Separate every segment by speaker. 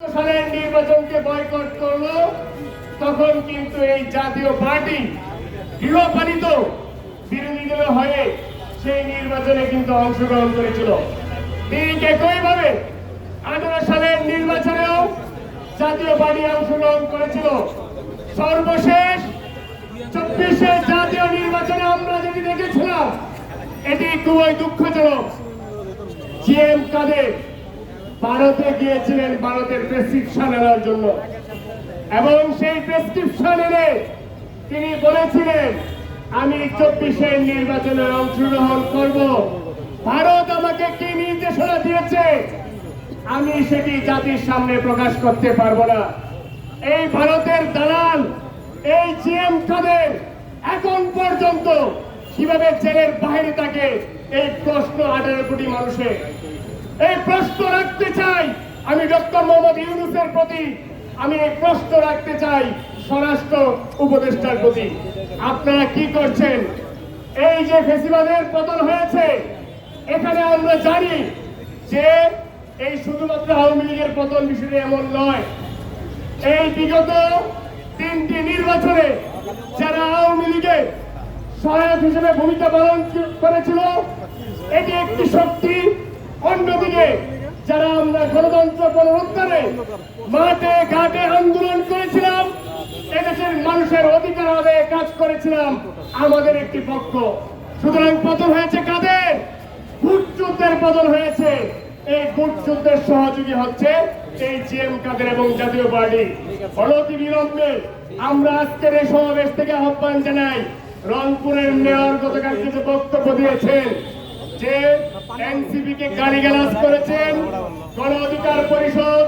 Speaker 1: সালের নির্বাচনকে বয়কট করল, তখন কিন্তু এই জাতীয় পার্টি গৃহপালিত বিরোধী দল হয়ে সেই নির্বাচনে কিন্তু অংশগ্রহণ করেছিল। ঠিক একইভাবে আঠারো সালের নির্বাচনেও জাতীয় পার্টি অংশগ্রহণ করেছিল। সর্বশেষ চব্বিশে জাতীয় নির্বাচনে আমরা যেটি দেখেছিলাম, এটি খুবই দুঃখজনক। জিএম কাদের ভারতে গিয়েছিলেন ভারতের প্রেসক্রিপশন আনার জন্য। এবং সেই প্রেসক্রিপশন এনে তিনি বলেছিলেন, আমি চব্বিশের নির্বাচনে অংশগ্রহণ করব। ভারত আমাকে কি নির্দেশনা দিয়েছে? আমি সেটি জাতির সামনে প্রকাশ করতে পারব না। এই ভারতের দালাল, এই জিএম কাদের, এখন পর্যন্ত কীভাবে জেলের বাইরে থাকে, এই প্রশ্ন আঠারো কোটি মানুষের। এই প্রশ্ন রাখতে চাই। আমি ডক্টর মোহাম্মদ ইউনুসের প্রতি আমি এই প্রশ্ন রাখতে চাই স্বরাষ্ট্র উপদেষ্টার প্রতি। আপনারা কি করছেন? এই যে ফেসিবাদের পতন হয়েছে, এখানে আমরা জানি যে এই শুধুমাত্র আওয়ামী লীগের পতন বিষয়টি এমন নয়। এই বিগত তিনটি নির্বাচনে যারা আওয়ামী লীগের সহায়ক হিসেবে ভূমিকা পালন করেছিল, এটি একটি শক্তি অন্যদিকে যারা আমরা গণতন্ত্র পুনরুদ্ধারে মাঠে, ঘাটে আন্দোলন করেছিলাম, এদেশের মানুষের অধিকার আদায়ে কাজ করেছিলাম, আমাদের একটি পক্ষ। সুতরাং পতন হয়েছে কাদের? ভোট যুদ্ধের পতন হয়েছে। এই ভোট যুদ্ধের সহযোগী হচ্ছে এই জিএম কাদের এবং জাতীয় পার্টি। অনতি বিলম্বে আমরা আজকের এই সমাবেশ থেকে আহ্বান জানাই, রংপুরের মেয়র গতকাল কিছু বক্তব্য দিয়েছেন যে এনসিপি কে গালিগালাজ করেছেন গণ অধিকার পরিষদ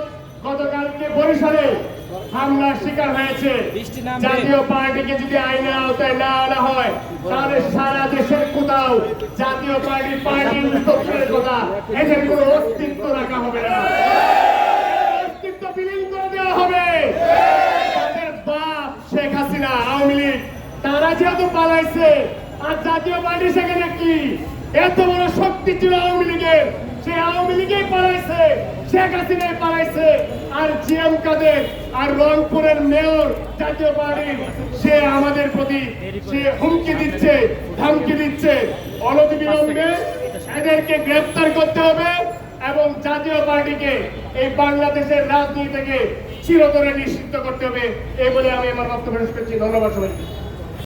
Speaker 1: গতকালকে বরিশালে হামলার শিকার হয়েছে। জাতীয় পার্টিকে যদি আইনের আওতায় না আনা হয় তাহলে সারা দেশের কোথাও জাতীয় পার্টি পার্টি উত্তরের কথা এদের কোনো অস্তিত্ব রাখা হবে না। অস্তিত্ব বিলীন করে দেওয়া হবে। তাদের বাপ শেখ হাসিনা আওয়ামী লীগ তারা যেহেতু পালাইছে আর জাতীয় পার্টি সেখানে কি? এত বড় শক্তি আওয়ামী লীগের সে আওয়ামী লীগেই পালাইছে, শেখ হাসিনাই পালাইছে, আর জিএম কাদের আর রংপুরের মেয়র জাতীয় পার্টির, সে আমাদের প্রতি সে হুমকি দিচ্ছে, ধমকি দিচ্ছে। অনতি বিলম্বে এদেরকে গ্রেফতার করতে হবে এবং জাতীয় পার্টিকে এই বাংলাদেশের রাজনীতি থেকে চিরতরে নিষিদ্ধ করতে হবে এই বলে আমি আমার বক্তব্য শেষ করছি। ধন্যবাদ সবাইকে।